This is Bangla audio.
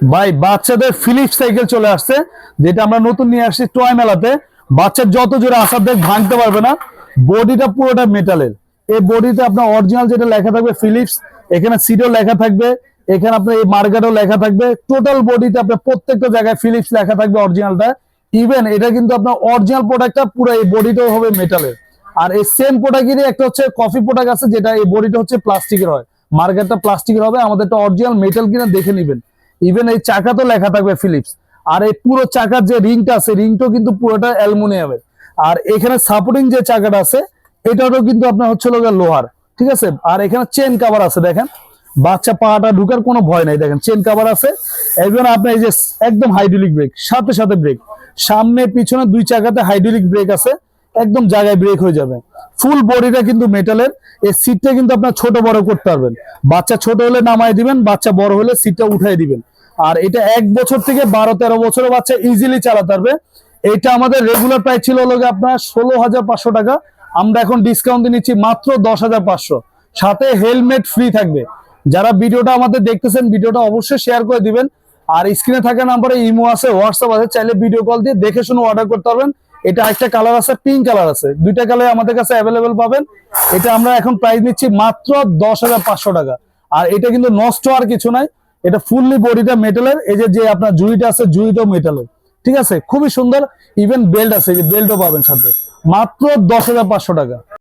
ভাই, বাচ্চাদের ফিলিপ সাইকেল চলে আসছে, যেটা আমরা নতুন নিয়ে আসছি টয় মেলাতে বাচ্চার যত জোরে আসার দেখ ভাঙতে পারবে না বডিটা পুরোটা মেটালের এই বডিতে আপনার অরিজিনাল যেটা লেখা থাকবে ফিলিপস এখানে সিটও লেখা থাকবে, এখানে আপনার এই মার্কেটও লেখা থাকবে। টোটাল বডিতে আপনার প্রত্যেকটা জায়গায় ফিলিপস লেখা থাকবে অরিজিনালটা ইভেন এটা কিন্তু আপনার অরিজিনাল প্রোডাক্টটা পুরো এই বডিটাও হবে মেটালের আর এই সেম প্রোডাক্টেরই একটা হচ্ছে কফি প্রোডাক্ট আছে, যেটা এই বডিটা হচ্ছে প্লাস্টিকের হয়। মার্কেটটা প্লাস্টিকের হবে আমাদেরটা অরিজিনাল মেটাল কিনা দেখে নেবেন। ইভেন এই চাকা তো লেখা থাকবে ফিলিপস আর এই পুরো চাকার যে রিংটা আছে, রিংটাও কিন্তু পুরোটা অ্যালুমিনিয়ামের। আর এখানে সাপোর্টিং যে চাকাটা আছে, এটারও কিন্তু আপনার হচ্ছে লোহার। ঠিক আছে? আর এখানে চেন কাভার আছে, দেখেন। বাচ্চা পাটা ঢুকার কোনো ভয় নাই, দেখেন। চেন কাভার আছে। এবং আপনার এই যে একদম হাইড্রোলিক ব্রেক সাথে সাথে ব্রেক সামনে, পিছনে দুই চাকাতে হাইড্রোলিক ব্রেক আছে। একদম জায়গায় ব্রেক হয়ে যাবে। ফুল বডিটা কিন্তু মেটালের এই সিটটা কিন্তু আপনার ছোট বড় করতে পারবেন। বাচ্চা ছোট হলে নামায় দিবেন, বাচ্চা বড় হলে সিটটা উঠাই দিবেন। আর এটা এক বছর থেকে বারো, তেরো বছরের বাচ্চা ইজিলি চালাতে পারবে। এটা আমাদের রেগুলার প্রাইস ছিল হলো আপনার ষোলো হাজার পাঁচশো টাকা। আমরা এখন ডিসকাউন্ট নিচ্ছি মাত্র দশ হাজার পাঁচশো। সাথে হেলমেট ফ্রি থাকবে। যারা ভিডিওটা আমাদের দেখতেছেন, ভিডিওটা অবশ্যই শেয়ার করে দিবেন। আর স্ক্রিনে থাকা নাম্বারে ইমো আছে হোয়াটসঅ্যাপ আছে, চাইলে ভিডিও কল দিয়ে দেখে শুনে অর্ডার করতে পারবেন। এটা একটা কালার আছে পিঙ্ক কালার আছে। দুইটা কালার আমাদের কাছে অ্যাভেলেবেল পাবেন। এটা আমরা এখন প্রাইস নিচ্ছি মাত্র দশ হাজার পাঁচশো টাকা। আর এটা কিন্তু নষ্ট আর কিছু নাই। এটা ফুললি বডিটা মেটালের এই যে যে আপনার জুইটা আছে জুইটাও মেটালের ঠিক আছে? খুবই সুন্দর ইভেন বেল্ট আছে, এই যে বেল্টও পাবেন সাথে। মাত্র দশ হাজার পাঁচশো টাকা।